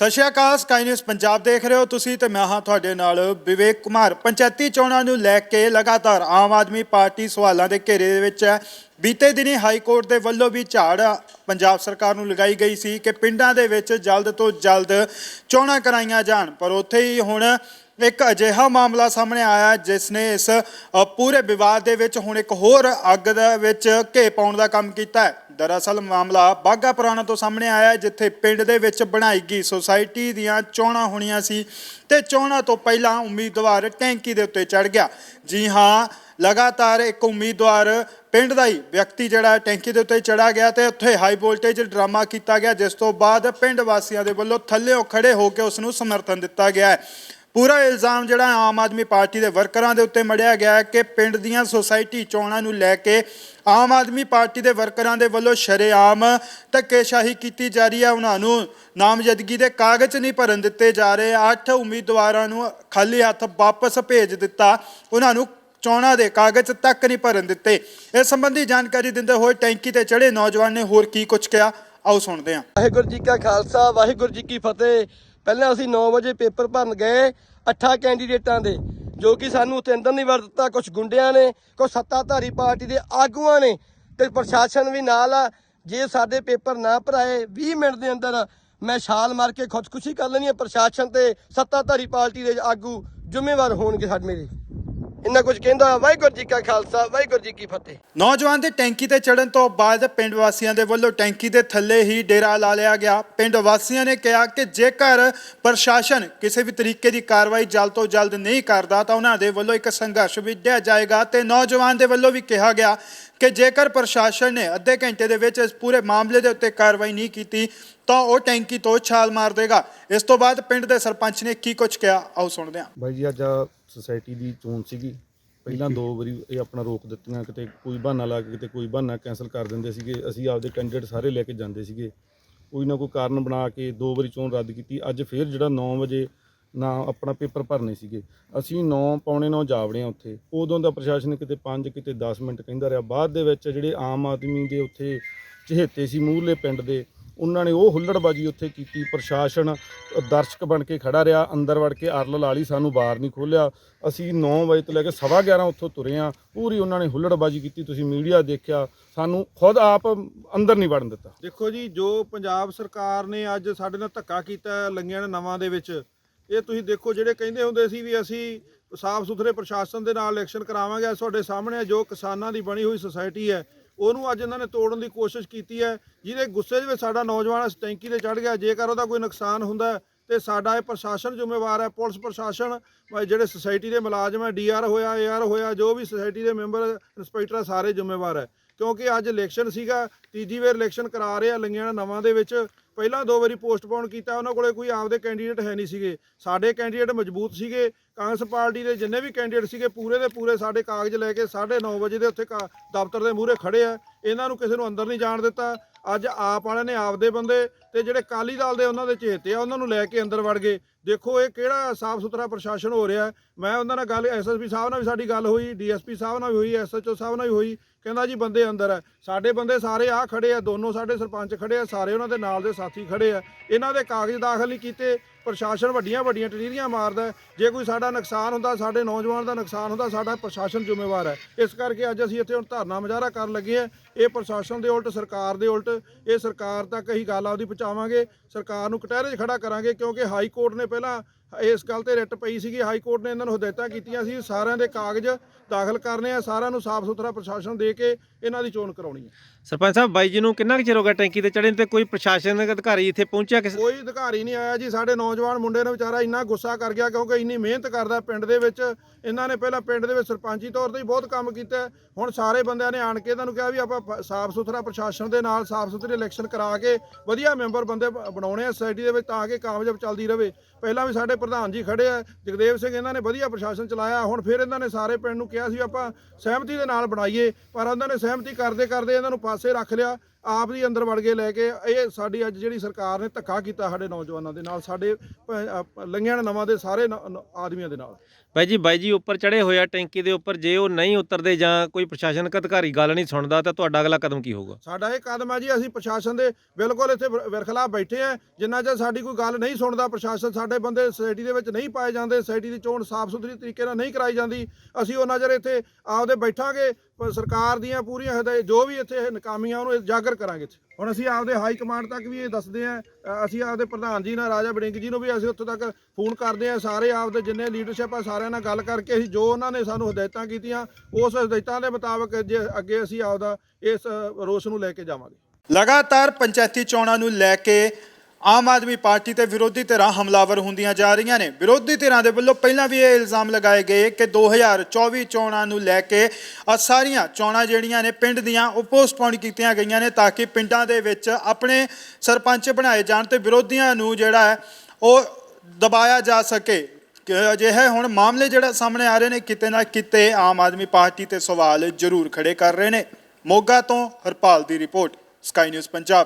ਸਤਿ ਸ਼੍ਰੀ ਅਕਾਲ ਸਕਾਈ ਨਿਊਜ਼ ਪੰਜਾਬ ਦੇਖ ਰਹੇ ਹੋ ਤੁਸੀਂ ਤੇ ਮੈਂ ਹਾਂ ਤੁਹਾਡੇ ਨਾਲ ਵਿਵੇਕ ਕੁਮਾਰ। ਪੰਚਾਇਤੀ ਚੋਣਾਂ ਨੂੰ ਲੈ ਕੇ ਲਗਾਤਾਰ ਆਮ ਆਦਮੀ ਪਾਰਟੀ ਸਵਾਲਾਂ ਦੇ ਘੇਰੇ ਦੇ ਵਿੱਚ ਹੈ। ਬੀਤੇ ਦਿਨੀ ਹਾਈ ਕੋਰਟ ਦੇ ਵੱਲੋਂ ਵੀ ਝਾੜ ਪੰਜਾਬ ਸਰਕਾਰ ਨੂੰ ਲਗਾਈ ਗਈ ਸੀ ਕਿ ਪਿੰਡਾਂ ਦੇ ਵਿੱਚ ਜਲਦ ਤੋਂ ਜਲਦ ਚੋਣਾਂ ਕਰਾਈਆਂ ਜਾਣ। ਪਰ ਉੱਥੇ ਹੀ ਹੁਣ ਇੱਕ ਅਜਿਹਾ ਮਾਮਲਾ ਸਾਹਮਣੇ ਆਇਆ ਜਿਸ ਨੇ ਇਸ ਪੂਰੇ ਵਿਵਾਦ ਦੇ ਵਿੱਚ ਹੁਣ ਇੱਕ ਹੋਰ ਅੱਗ ਦੇ ਵਿੱਚ ਘੇ ਪਾਉਣ ਦਾ ਕੰਮ ਕੀਤਾ ਹੈ। ਦਰਅਸਲ ਮਾਮਲਾ ਬਾਗਾ ਪੁਰਾਣਾ ਤੋਂ ਸਾਹਮਣੇ ਆਇਆ ਜਿੱਥੇ ਪਿੰਡ ਦੇ ਵਿੱਚ ਬਣਾਈ ਗਈ ਸੁਸਾਇਟੀ ਦੀਆਂ ਚੋਣਾਂ ਹੋਣੀਆਂ ਸੀ ਤੇ ਚੋਣਾਂ ਤੋਂ ਪਹਿਲਾਂ ਉਮੀਦਵਾਰ ਟੈਂਕੀ ਦੇ ਉੱਤੇ ਚੜ ਗਿਆ। ਜੀ ਹਾਂ, ਲਗਾਤਾਰ ਇੱਕ ਉਮੀਦਵਾਰ ਪਿੰਡ ਦਾ ਹੀ ਵਿਅਕਤੀ ਜਿਹੜਾ ਟੈਂਕੀ ਦੇ ਉੱਤੇ ਚੜਾ ਗਿਆ ਤੇ ਉੱਥੇ ਹਾਈ ਵੋਲਟੇਜ ਡਰਾਮਾ ਕੀਤਾ ਗਿਆ, ਜਿਸ ਤੋਂ ਬਾਅਦ ਪਿੰਡ ਵਾਸੀਆਂ ਦੇ ਵੱਲੋਂ ਥੱਲੇੋਂ ਖੜੇ ਹੋ ਕੇ ਉਸ ਨੂੰ ਸਮਰਥਨ ਦਿੱਤਾ ਗਿਆ ਹੈ। ਪੂਰਾ ਇਲਜ਼ਾਮ ਜਿਹੜਾ ਆਮ ਆਦਮੀ ਪਾਰਟੀ ਦੇ ਵਰਕਰਾਂ ਦੇ ਉੱਤੇ ਮੜਿਆ ਗਿਆ ਹੈ ਕਿ ਪਿੰਡ ਦੀਆਂ ਸੁਸਾਇਟੀ ਚੋਣਾਂ ਨੂੰ ਲੈ ਕੇ ਆਮ ਆਦਮੀ ਪਾਰਟੀ ਦੇ ਵਰਕਰਾਂ ਦੇ ਵੱਲੋਂ ਸ਼ਰੇਆਮ ਧੱਕੇਸ਼ਾਹੀ ਕੀਤੀ ਜਾ ਰਹੀ ਹੈ। ਉਹਨਾਂ ਨੂੰ ਨਾਮਜ਼ਦਗੀ ਦੇ ਕਾਗਜ਼ ਨਹੀਂ ਭਰਨ ਦਿੱਤੇ ਜਾ ਰਹੇ। ਅੱਠ ਉਮੀਦਵਾਰਾਂ ਨੂੰ ਖਾਲੀ ਹੱਥ ਵਾਪਸ ਭੇਜ ਦਿੱਤਾ। ਉਹਨਾਂ ਨੂੰ ਚੋਣਾਂ ਦੇ ਕਾਗਜ਼ ਤੱਕ ਨਹੀਂ ਭਰਨ ਦਿੱਤੇ। ਇਸ ਸੰਬੰਧੀ ਜਾਣਕਾਰੀ ਦਿੰਦੇ ਹੋਏ ਟੈਂਕੀ ਤੇ ਚੜੇ ਨੌਜਵਾਨ ਨੇ ਹੋਰ ਕੀ ਕੁਝ ਕਿਹਾ? ਆਓ ਸੁਣਦੇ ਹਾਂ। ਵਾਹਿਗੁਰੂ ਜੀ ਕਾ ਖਾਲਸਾ, ਵਾਹਿਗੁਰੂ ਜੀ ਕੀ ਫਤਿਹ। ਪਹਿਲਾਂ ਅਸੀਂ 9 ਵਜੇ ਪੇਪਰ ਭਰਨ ਗਏ। ਅੱਠਾਂ ਕੈਂਡੀਡੇਟਾਂ ਦੇ, ਜੋ ਕਿ ਸਾਨੂੰ ਉੱਥੇ ਅੰਦਰ ਨਹੀਂ ਵੜ ਦਿੱਤਾ। ਕੁਝ ਗੁੰਡਿਆਂ ਨੇ ਕੁਝ ਸੱਤਾਧਾਰੀ ਪਾਰਟੀ ਦੇ ਆਗੂਆਂ ਨੇ ਤੇ ਪ੍ਰਸ਼ਾਸਨ ਵੀ ਨਾਲ ਆ। ਜੇ ਸਾਡੇ ਪੇਪਰ ਨਾ ਭਰਾਏ 20 ਮਿੰਟ ਦੇ ਅੰਦਰ ਮੈਂ ਛਾਲ ਮਾਰ ਕੇ ਖੁਦਕੁਸ਼ੀ ਕਰ ਲੈਣੀ ਹੈ। ਪ੍ਰਸ਼ਾਸਨ ਤੇ ਸੱਤਾਧਾਰੀ ਪਾਰਟੀ ਦੇ ਆਗੂ ਜ਼ਿੰਮੇਵਾਰ ਹੋਣਗੇ ਸਾਡੇ ਮੇਰੇ। ਇੰਨਾ ਕੁਝ ਕਹਿੰਦਾ ਵਾਹਿਗੁਰੂ ਜੀ ਕਾ ਖਾਲਸਾ ਵਾਹਿਗੁਰੂ ਜੀ ਕੀ ਫਤਿਹ। ਨੌਜਵਾਨ ਦੇ ਟੈਂਕੀ ਤੇ ਚੜਨ ਤੋਂ ਬਾਅਦ ਪਿੰਡ ਵਾਸੀਆਂ ਦੇ ਵੱਲੋਂ ਟੈਂਕੀ ਦੇ ਥੱਲੇ ਹੀ ਡੇਰਾ ਲਾ ਲਿਆ ਗਿਆ। ਪਿੰਡ ਵਾਸੀਆਂ ਨੇ ਕਿਹਾ ਕਿ ਜੇਕਰ ਪ੍ਰਸ਼ਾਸਨ ਕਿਸੇ ਵੀ ਤਰੀਕੇ ਦੀ ਕਾਰਵਾਈ ਜਲਦ ਤੋਂ ਜਲਦ ਨਹੀਂ ਕਰਦਾ ਤਾਂ ਉਹਨਾਂ ਦੇ ਵੱਲੋਂ ਇੱਕ ਸੰਘਰਸ਼ ਵਿੱਢਿਆ ਜਾਏਗਾ ਤੇ ਨੌਜਵਾਨ ਦੇ ਵੱਲੋਂ ਵੀ ਕਿਹਾ ਗਿਆ ਕਿ ਜੇਕਰ ਪ੍ਰਸ਼ਾਸਨ ਨੇ ਅੱਧੇ ਘੰਟੇ ਦੇ ਵਿੱਚ ਇਸ ਪੂਰੇ ਮਾਮਲੇ ਦੇ ਉੱਤੇ ਕਾਰਵਾਈ ਨਹੀਂ ਕੀਤੀ ਤਾਂ ਉਹ ਟੈਂਕੀ ਤੋਂ ਛਾਲ ਮਾਰ ਦੇਗਾ। ਇਸ ਤੋਂ ਬਾਅਦ ਪਿੰਡ ਦੇ ਸਰਪੰਚ ਨੇ ਕੀ ਕੁਝ ਕਿਹਾ ਆਓ ਸੁਣਦੇ ਹਾਂ। ਬਾਈ ਜੀ ਅੱਜ ਸੁਸਾਇਟੀ ਦੀ ਚੋਣ ਸੀਗੀ। ਪਹਿਲਾਂ ਦੋ ਵਾਰੀ ਇਹ ਆਪਣਾ ਰੋਕ ਦਿੱਤੀਆਂ, ਕਿਤੇ ਕੋਈ ਬਹਾਨਾ ਲਾ ਕੇ ਕਿਤੇ ਕੋਈ ਬਹਾਨਾ ਕੈਨਸਲ ਕਰ ਦਿੰਦੇ ਸੀਗੇ। ਅਸੀਂ ਆਪਦੇ ਕੈਂਡੀਡੇਟ ਸਾਰੇ ਲੈ ਕੇ ਜਾਂਦੇ ਸੀਗੇ। ਕੋਈ ਨਾ ਕੋਈ ਕਾਰਨ ਬਣਾ ਕੇ ਦੋ ਵਾਰੀ ਚੋਣ ਰੱਦ ਕੀਤੀ। ਅੱਜ ਫੇਰ ਜਿਹੜਾ 9 ਵਜੇ ਨਾ ਆਪਣਾ ਪੇਪਰ ਭਰਨੇ ਸੀਗੇ। ਅਸੀਂ 9 ਪੌਣੇ 9 ਜਾਵੜੇ ਆ ਉੱਥੇ। ਉਦੋਂ ਦਾ ਪ੍ਰਸ਼ਾਸਨ ਕਿਤੇ 5 ਕਿਤੇ 10 ਮਿੰਟ ਕਹਿੰਦਾ ਰਿਹਾ। ਬਾਅਦ ਦੇ ਵਿੱਚ ਜਿਹੜੇ ਆਮ ਆਦਮੀ ਦੇ ਉੱਥੇ ਚਹੇਤੇ ਸੀ, ਮੂਹਰਲੇ ਪਿੰਡ ਦੇ ਉਹਨਾਂ ਨੇ ਉਹ ਹੁੱਲੜਬਾਜੀ ਉੱਥੇ ਕੀਤੀ, ਪ੍ਰਸ਼ਾਸਨ ਦਰਸ਼ਕ ਬਣ ਕੇ ਖੜਾ ਰਿਹਾ, ਅੰਦਰ ਵੜ ਕੇ ਅਰਲ ਲਾ ਲਈ ਸਾਨੂੰ ਬਾਹਰ ਨਹੀਂ ਖੋਲਿਆ ਅਸੀਂ 9 ਵਜੇ ਤੋਂ ਲੈ ਕੇ ਸਵਾ 11 ਉੱਥੋਂ ਤੁਰੇ ਆ ਪੂਰੀ ਉਹਨਾਂ ਨੇ ਹੁੱਲੜਬਾਜੀ ਕੀਤੀ, ਤੁਸੀਂ ਮੀਡੀਆ ਦੇਖਿਆ। ਸਾਨੂੰ ਖੁਦ ਆਪ ਅੰਦਰ ਨਹੀਂ ਵੜਨ ਦਿੱਤਾ। ਦੇਖੋ ਜੀ, ਜੋ ਪੰਜਾਬ ਸਰਕਾਰ ਨੇ ਅੱਜ ਸਾਡੇ ਨਾਲ ਧੱਕਾ ਕੀਤਾ ਹੈ ਲੰਗਿਆਂ ਨੇ ਨਵਾਂ ਦੇ ਵਿੱਚ, ਇਹ ਤੁਸੀਂ ਦੇਖੋ ਜਿਹੜੇ ਕਹਿੰਦੇ ਹੁੰਦੇ ਸੀ ਵੀ ਅਸੀਂ ਸਾਫ਼ ਸੁਥਰੇ ਪ੍ਰਸ਼ਾਸਨ ਦੇ ਨਾਲ ਇਲੈਕਸ਼ਨ ਕਰਾਵਾਂਗੇ ਤੁਹਾਡੇ ਸਾਹਮਣੇ ਜੋ ਕਿਸਾਨਾਂ ਦੀ ਬਣੀ ਹੋਈ ਸੁਸਾਇਟੀ ਹੈ ਉਹਨੂੰ ਅੱਜ ਇਹਨਾਂ ਨੇ ਤੋੜਨ ਦੀ ਕੋਸ਼ਿਸ਼ ਕੀਤੀ ਹੈ। ਜਿਹਦੇ ਗੁੱਸੇ ਦੇ ਵਿੱਚ ਸਾਡਾ ਨੌਜਵਾਨ ਇਸ ਟੈਂਕੀ ਤੇ ਚੜ ਗਿਆ। ਜੇਕਰ ਉਹਦਾ ਕੋਈ ਨੁਕਸਾਨ ਹੁੰਦਾ ਹੈ, ਤੇ ਸਾਡਾ ਇਹ ਪ੍ਰਸ਼ਾਸਨ ਜ਼ਿੰਮੇਵਾਰ ਹੈ। ਪੁਲਿਸ ਪ੍ਰਸ਼ਾਸਨ ਜਿਹੜੇ ਸੁਸਾਇਟੀ ਦੇ ਮੁਲਾਜ਼ਮ ਹੈ ਡੀਆਰ ਹੋਇਆ ਏਆਰ ਹੋਇਆ, ਜੋ ਵੀ ਸੁਸਾਇਟੀ ਦੇ ਮੈਂਬਰ ਇੰਸਪੈਕਟਰ ਸਾਰੇ ਜ਼ਿੰਮੇਵਾਰ ਹੈ। ਕਿਉਂਕਿ ਅੱਜ ਇਲੈਕਸ਼ਨ ਸੀਗਾ, ਤੀਜੀ ਵਾਰ ਇਲੈਕਸ਼ਨ ਕਰਾ ਰਹੇ ਆ, ਲੰਗਿਆਣਾ ਨਵਾਂ ਦੇ ਵਿੱਚ। ਪਹਿਲਾਂ ਦੋ ਵਾਰੀ ਪੋਸਟਪੋਨ ਕੀਤਾ, ਉਹਨਾਂ ਕੋਲੇ ਕੋਈ ਆਪਦੇ ਕੈਂਡੀਡੇਟ ਹੈ ਨਹੀਂ ਸੀਗੇ। ਸਾਡੇ ਕੈਂਡੀਡੇਟ ਮਜ਼ਬੂਤ ਸੀਗੇ, ਕਾਂਗਰਸ ਪਾਰਟੀ ਦੇ ਜਿੰਨੇ ਵੀ ਕੈਂਡੀਡੇਟ ਸੀਗੇ, ਪੂਰੇ ਦੇ ਪੂਰੇ ਸਾਡੇ ਕਾਗਜ਼ ਲੈ ਕੇ 9:30 ਵਜੇ ਦੇ ਉੱਥੇ ਕਾ- ਦਫ਼ਤਰ ਦੇ ਮੂਹਰੇ ਖੜੇ ਆ। ਇਹਨਾਂ ਨੂੰ ਕਿਸੇ ਨੂੰ ਅੰਦਰ ਨਹੀਂ ਜਾਣ ਦਿੱਤਾ। ਅੱਜ ਆਪ ਵਾਲਿਆਂ ਨੇ ਆਪਦੇ ਬੰਦੇ ਤੇ ਜਿਹੜੇ ਕਾਲੀ ਦਲ ਦੇ ਉਹਨਾਂ ਦੇ ਚੇਤੇ ਆ, ਉਹਨਾਂ ਨੂੰ ਲੈ ਕੇ ਅੰਦਰ ਵੜ ਗਏ। ਦੇਖੋ ਇਹ ਕਿਹੜਾ ਸਾਫ਼ ਸੁਥਰਾ ਪ੍ਰਸ਼ਾਸਨ ਹੋ ਰਿਹਾ। ਮੈਂ ਉਹਨਾਂ ਨਾਲ ਗੱਲ ਐਸਐਸਪੀ ਸਾਹਿਬ ਨਾਲ ਵੀ ਸਾਡੀ ਗੱਲ ਹੋਈ ਡੀਐਸਪੀ ਸਾਹਿਬ ਨਾਲ ਵੀ ਹੋਈ ਐਸਐਚਓ ਸਾਹਿਬ ਨਾਲ ਵੀ ਹੋਈ। ਕਹਿੰਦਾ ਜੀ ਬੰਦੇ ਅੰਦਰ ਹੈ। ਸਾਡੇ ਬੰਦੇ ਸਾਰੇ ਆ ਖੜੇ ਆ, ਦੋਨੋਂ ਸਾਡੇ ਸਰਪੰਚ ਖੜੇ ਆ, ਸਾਰੇ ਉਹਨਾਂ ਦੇ ਨਾਲ ਦੇ ਸਾਥੀ ਖੜੇ ਆ। ਇਹਨਾਂ ਦੇ ਕਾਗਜ਼ ਦਾਖਲ ਨਹੀਂ ਕੀਤੇ, ਪ੍ਰਸ਼ਾਸਨ ਵੱਡੀਆਂ ਵੱਡੀਆਂ ਟਰੀਰੀਆਂ ਮਾਰਦਾ ਜੇ ਕੋਈ ਸਾਡਾ ਨੁਕਸਾਨ ਹੁੰਦਾ, ਸਾਡੇ ਨੌਜਵਾਨ ਦਾ ਨੁਕਸਾਨ ਹੁੰਦਾ, ਸਾਡਾ ਪ੍ਰਸ਼ਾਸਨ ਜ਼ਿੰਮੇਵਾਰ ਹੈ। ਇਸ ਕਰਕੇ ਅੱਜ ਅਸੀਂ ਇੱਥੇ ਹੁਣ ਧਰਨਾ ਮੁਜ਼ਾਹਰਾ ਕਰਨ ਲੱਗੇ ਆ ਇਹ ਪ੍ਰਸ਼ਾਸਨ ਦੇ ਉਲਟ, ਸਰਕਾਰ ਦੇ ਉਲਟ, ਇਹ ਸਰਕਾਰ ਤੱਕ ਅਸੀਂ ਗੱਲ ਆਪਦੀ ਪਹੁੰਚਾਵਾਂਗੇ। ਸਰਕਾਰ ਨੂੰ ਕਟਹਿਰੇ 'ਚ ਖੜਾ ਕਰਾਂਗੇ ਕਿਉਂਕਿ ਹਾਈ ਕੋਰਟ ਨੇ ਪਹਿਲਾਂ ਇਸ ਗੱਲ ਤੇ ਰਿਟ ਪਈ ਸੀਗੀ ਹਾਈ ਕੋਰਟ ਨੇ ਇਹਨਾਂ ਨੂੰ ਹਦਾਇਤਾਂ ਕੀਤੀਆਂ ਸੀ ਸਾਰਿਆਂ ਦੇ ਕਾਗਜ਼ ਦਾਖਲ ਕਰਨੇ ਆ ਸਾਰਿਆਂ ਨੂੰ ਸਾਫ਼ ਸੁਥਰਾ ਪ੍ਰਸ਼ਾਸਨ ਦੇ ਕੇ ਇਹਨਾਂ ਦੀ ਚੋਣ ਕਰਾਉਣੀ ਹੈ ਸਰਪੰਚ ਸਾਹਿਬ ਬਾਈ ਜੀ ਨੂੰ ਕਿੰਨਾ ਕੁ ਚਿਰ ਹੋ ਗਿਆ ਟੈਂਕੀ ਤੇ ਚੜ੍ਹਨ ਤੇ? ਕੋਈ ਪ੍ਰਸ਼ਾਸਨਿਕ ਅਧਿਕਾਰੀ ਇੱਥੇ ਪਹੁੰਚਿਆ ਕਿਸ? ਕੋਈ ਅਧਿਕਾਰੀ ਨਹੀਂ ਆਇਆ ਜੀ ਸਾਡੇ ਨੌਜਵਾਨ ਮੁੰਡੇ ਨੇ ਵਿਚਾਰਾ ਇੰਨਾ ਗੁੱਸਾ ਕਰ ਗਿਆ ਕਿਉਂਕਿ ਇੰਨੀ ਮਿਹਨਤ ਕਰਦਾ ਪਿੰਡ ਦੇ ਵਿੱਚ। ਇਹਨਾਂ ਨੇ ਪਹਿਲਾਂ ਪਿੰਡ ਦੇ ਵਿੱਚ ਸਰਪੰਚੀ ਤੌਰ ਤੇ ਹੀ ਬਹੁਤ ਕੰਮ ਕੀਤਾ। ਹੁਣ ਸਾਰੇ ਬੰਦਿਆਂ ਨੇ ਆਣ ਕੇ ਇਹਨਾਂ ਨੂੰ ਕਿਹਾ ਵੀ ਆਪਾਂ ਸਾਫ਼ ਸੁਥਰਾ ਪ੍ਰਸ਼ਾਸਨ ਦੇ ਨਾਲ ਸਾਫ਼ ਸੁਥਰੇ ਇਲੈਕਸ਼ਨ ਕਰਾ ਕੇ ਵਧੀਆ ਮੈਂਬਰ ਬੰਦੇ ਬਣਾਉਣੇ ਆ ਸੋਸਾਇਟੀ ਦੇ ਵਿੱਚ ਤਾਂ ਕਿ ਕਾਮਯਾਬ ਚੱਲਦੀ ਰਹੇ। ਪਹਿਲਾਂ ਵੀ ਸਾਡੇ ਪ੍ਰਧਾਨ ਜੀ ਖੜੇ ਆ ਜਗਦੇਵ ਸਿੰਘ ਇਹਨਾਂ ਨੇ ਵਧੀਆ ਪ੍ਰਸ਼ਾਸਨ ਚਲਾਇਆ ਹੁਣ ਫਿਰ ਇਹਨਾਂ ਨੇ ਸਾਰੇ ਪਿੰਡ ਨੂੰ ਕਿਹਾ ਸੀ ਆਪਾਂ ਸਹਿਮਤੀ ਦੇ ਨਾਲ ਬਣਾਈਏ ਪਰ ਉਹਨਾਂ ਨੇ ਸਹਿਮਤੀ ਕਰਦੇ ਕਰਦੇ ਇਹਨਾਂ ਨੂੰ ਪਾਸੇ ਰੱਖ ਲਿਆ ਆਪ ਹੀ ਅੰਦਰ ਵੜ ਕੇ ਲੈ ਕੇ ਇਹ ਸਾਡੀ ਅੱਜ ਜਿਹੜੀ ਸਰਕਾਰ ਨੇ ਧੱਕਾ ਕੀਤਾ ਸਾਡੇ ਨੌਜਵਾਨਾਂ ਦੇ ਨਾਲ ਸਾਡੇ ਪ- ਅ, ਲੰਗਿਆਂ ਨਵਾਂ ਦੇ ਸਾਰੇ ਆਦਮੀਆਂ ਦੇ ਨਾਲ। ਬਾਈ ਜੀ ਬਾਈ ਜੀ ਉੱਪਰ ਚੜੇ ਹੋਏ ਆ ਟੈਂਕੀ ਦੇ ਉੱਪਰ ਜੇ ਉਹ ਨਹੀਂ ਉਤਰਦੇ ਜਾਂ ਕੋਈ ਪ੍ਰਸ਼ਾਸਨਿਕ ਅਧਿਕਾਰੀ ਗੱਲ ਨਹੀਂ ਸੁਣਦਾ ਤਾਂ ਤੁਹਾਡਾ ਅਗਲਾ ਕਦਮ ਕੀ ਹੋਊਗਾ? ਸਾਡਾ ਇਹ ਕਦਮ ਹੈ ਜੀ ਅਸੀਂ ਪ੍ਰਸ਼ਾਸਨ ਦੇ ਬਿਲਕੁਲ ਇੱਥੇ ਵਿਰ- ਵਿਰਖਲਾ ਬੈਠੇ ਆ ਜਿੰਨਾ ਚਿਰ ਸਾਡੀ ਕੋਈ ਗੱਲ ਨਹੀਂ ਸੁਣਦਾ ਪ੍ਰਸ਼ਾਸਨ ਸਾਡੇ ਬੰਦੇ ਸੁਸਾਇਟੀ ਦੇ ਵਿੱਚ ਨਹੀਂ ਪਾਏ ਜਾਂਦੇ ਸੁਸਾਇਟੀ ਦੀ ਚੋਣ ਸਾਫ਼ ਸੁਥਰੀ ਤਰੀਕੇ ਨਾਲ ਨਹੀਂ ਕਰਾਈ ਜਾਂਦੀ, ਅਸੀਂ ਉਹਨਾਂ ਚਿਰ ਇੱਥੇ ਆਪਦੇ ਬੈਠਾਂਗੇ ਸਰਕਾਰ ਦੀਆਂ ਪੂਰੀਆਂ ਹਦਾਇਤ, ਜੋ ਵੀ ਇੱਥੇ ਇਹ ਨਾਕਾਮੀਆਂ, ਉਹਨੂੰ ਉਜਾਗਰ ਕਰਾਂਗੇ ਹੁਣ ਅਸੀਂ ਆਪਦੇ ਹਾਈ ਕਮਾਂਡ ਤੱਕ ਵੀ ਇਹ ਦੱਸਦੇ ਆ ਅਸੀਂ ਆਪਦੇ ਪ੍ਰਧਾਨ ਜੀ ਨਾਲ, ਰਾਜਾ ਬੜਿੰਗ ਜੀ ਨੂੰ ਵੀ ਅਸੀਂ ਉੱਥੇ ਤੱਕ ਫੋਨ ਕਰਦੇ ਆ ਸਾਰੇ ਆਪਦੇ ਜਿੰਨੇ ਲੀਡਰਸ਼ਿਪ ਆ, ਸਾਰਿਆਂ ਨਾਲ ਗੱਲ ਕਰਕੇ ਅਸੀਂ ਜੋ ਉਹਨਾਂ ਨੇ ਸਾਨੂੰ ਹਦਾਇਤਾਂ ਕੀਤੀਆਂ, ਉਸ ਹਦਾਇਤਾਂ ਦੇ ਮੁਤਾਬਕ ਜੇ ਅੱਗੇ ਅਸੀਂ ਆਪਦਾ ਇਸ ਰੋਸ ਨੂੰ ਲੈ ਕੇ ਜਾਵਾਂਗੇ। ਲਗਾਤਾਰ ਪੰਚਾਇਤੀ ਚੋਣਾਂ ਨੂੰ ਲੈ ਕੇ ਆਮ ਆਦਮੀ ਪਾਰਟੀ ਤੇ ਵਿਰੋਧੀ ਧਿਰਾਂ ਹਮਲਾਵਰ ਹੁੰਦੀਆਂ ਜਾ ਰਹੀਆਂ ਨੇ। ਵਿਰੋਧੀ ਧਿਰਾਂ ਦੇ ਵੱਲੋਂ ਪਹਿਲਾਂ ਵੀ ਇਹ ਇਲਜ਼ਾਮ ਲਗਾਏ ਗਏ ਕਿ 2024 ਚੋਣਾਂ ਨੂੰ ਲੈ ਕੇ ਆਹ ਸਾਰੀਆਂ ਚੋਣਾਂ ਜਿਹੜੀਆਂ ਨੇ ਪਿੰਡ ਦੀਆਂ ਉਹ ਪੋਸਟਪੋਨ ਕੀਤੀਆਂ ਗਈਆਂ ਨੇ ਤਾਂ ਕਿ ਪਿੰਡਾਂ ਦੇ ਵਿੱਚ ਆਪਣੇ ਸਰਪੰਚ ਬਣਾਏ ਜਾਣ ਤੇ ਵਿਰੋਧੀਆਂ ਨੂੰ ਜਿਹੜਾ ਹੈ ਉਹ ਦਬਾਇਆ ਜਾ ਸਕੇ। ਕਿ ਅਜਿਹੇ ਹੁਣ ਮਾਮਲੇ ਜਿਹੜਾ ਸਾਹਮਣੇ ਆ ਰਹੇ ਨੇ, ਕਿਤੇ ਨਾ ਕਿਤੇ ਆਮ ਆਦਮੀ ਪਾਰਟੀ ਤੇ ਸਵਾਲ ਜ਼ਰੂਰ ਖੜੇ ਕਰ ਰਹੇ ਨੇ। ਮੋਗਾ ਤੋਂ ਹਰਪਾਲ ਦੀ ਰਿਪੋਰਟ, ਸਕਾਈ ਨਿਊਜ਼ ਪੰਜਾਬ।